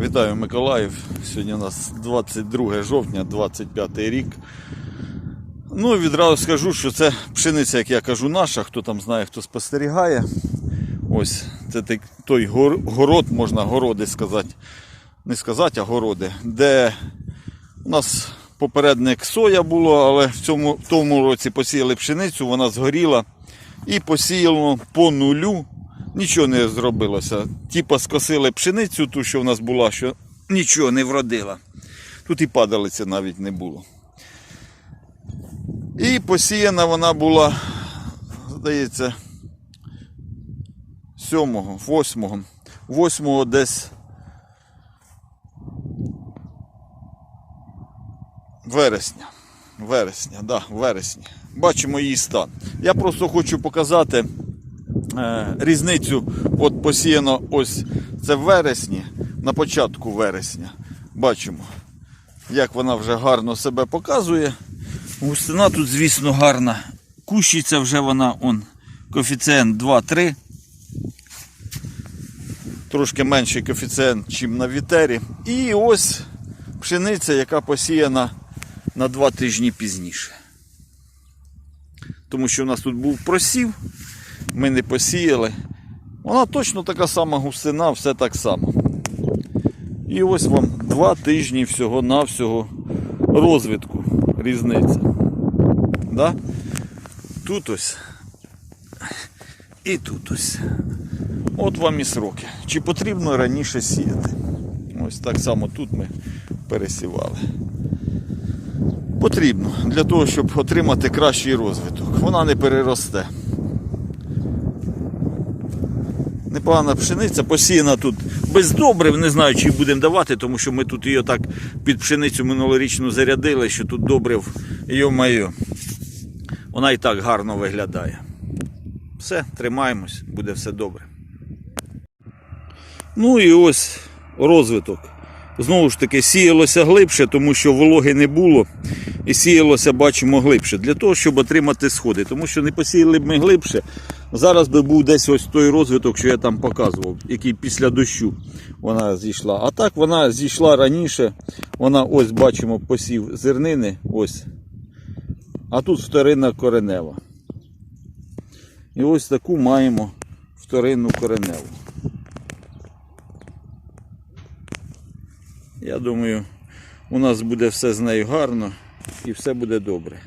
Вітаю Миколаїв. Сьогодні у нас 22 жовтня, 25 рік. Ну, відразу скажу, що це пшениця, як я кажу, наша. Хто там знає, хто спостерігає. Ось це той- город, можна городи сказати. Не сказати, а городи, де у нас попередник соя було, але в цьому в тому році посіяли пшеницю, вона згоріла. І посіяно по нулю. Нічого не зробилося. Типа скосили пшеницю, ту, що в нас була, що нічого не вродила. Тут і падалиці навіть не було. І посіяна вона була, здається, 7, 8, 8 десь вересня. Вересня, да, вересня. Бачимо її стан. Я просто хочу показати різницю. От посіяно ось це в вересні, на початку вересня. Бачимо, як вона вже гарно себе показує. Густина тут, звісно, гарна. Кущиця вже вона, он, коефіцієнт 2-3. Трошки менший коефіцієнт, ніж на вітері. І ось пшениця, яка посіяна на 2 тижні пізніше. Тому що у нас тут був просів, ми не посіяли. Вона точно така сама густина, все так само. І ось вам два тижні всього-навсього розвитку різниця. Да? Тут ось. І тут ось. От вам і сроки. Чи потрібно раніше сіяти? Ось так само тут ми пересівали. Потрібно для того, щоб отримати кращий розвиток. Вона не переросте. Непогана пшениця, посіяна тут без добрив, не знаю, чи будемо давати, тому що ми тут її так під пшеницю минулорічну зарядили, що тут добрив, йо-майо. Вона і так гарно виглядає. Все, тримаємось, буде все добре. Ну і ось розвиток. Знову ж таки, сіялося глибше, тому що вологи не було. І сіялося, бачимо, глибше. Для того, щоб отримати сходи. Тому що не посіяли б ми глибше. Зараз би був десь ось той розвиток, що я там показував, який після дощу вона зійшла. А так вона зійшла раніше. Вона ось бачимо посів зернини. Ось. А тут вторинна коренева. І ось таку маємо вторинну кореневу. Я думаю, у нас буде все з нею гарно і все буде добре.